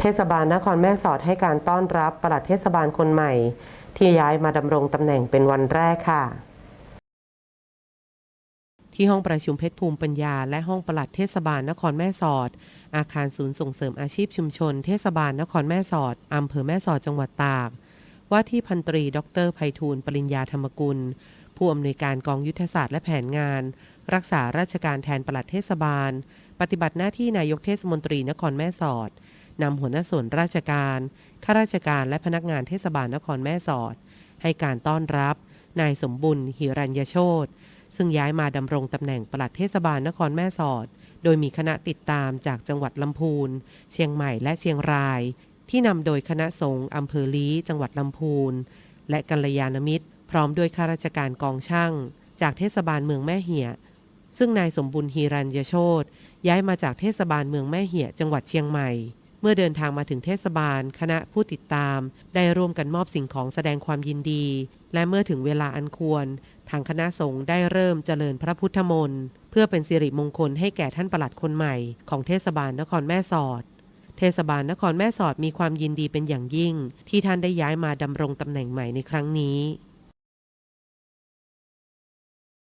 เทศบาลนครแม่สอดให้การต้อนรับปลัดเทศบาลคนใหม่ ที่ย้ายมาดำรงตำแหน่งเป็นวันแรกค่ะ ที่ห้องประชุมเพชรภูมิปัญญา และห้องปลัดเทศบาลนครแม่สอด อาคารศูนย์ส่งเสริมอาชีพชุมชน เทศบาลนครแม่สอดอำเภอแม่สอดจังหวัดตาก ว่าที่พันตรีดรไพฑูรย์ปริญญาธรรมกุล ผู้อำนวยการกองยุทธศาสตร์และแผนงาน รักษาราชการแทนปลัดเทศบาล ปฏิบัติหน้าที่นายกเทศมนตรีนครแม่สอด นำหัวหน้าส่วนราชการข้าราชการและพนักงานเทศบาลนครแม่สอด ให้การต้อนรับ นายสมบุญหิรัญยโชตซึ่งย้ายมาดำรงตำแหน่งปลัดเทศบาลนครแม่สอด โดยมีคณะติดตามจากจังหวัดลำพูน เชียงใหม่และเชียงราย ที่นำโดยคณะสงฆ์อำเภอลี้จังหวัดลำพูน และกัลยาณมิตร พร้อมด้วยข้าราชการกองช่าง จากเทศบาลเมืองแม่เหียซึ่งนายสมบุญฮีรัญยโชตย้ายมาจากเทศบาลเมืองแม่เหียจังหวัดเชียงใหม่ เมื่อเดินทางมาถึงเทศบาล คณะผู้ติดตาม ได้ร่วมกันมอบสิ่งของแสดงความยินดี และเมื่อถึงเวลาอันควร ทางคณะสงฆ์ได้เริ่มเจริญพระพุทธมนต์เพื่อเป็นสิริมงคลให้แก่ท่านปลัดคนใหม่ของเทศบาลนครแม่สอด เทศบาลนครแม่สอดมีความยินดีเป็นอย่างยิ่ง ที่ท่านได้ย้ายมาดำรงตำแหน่งใหม่ในครั้งนี้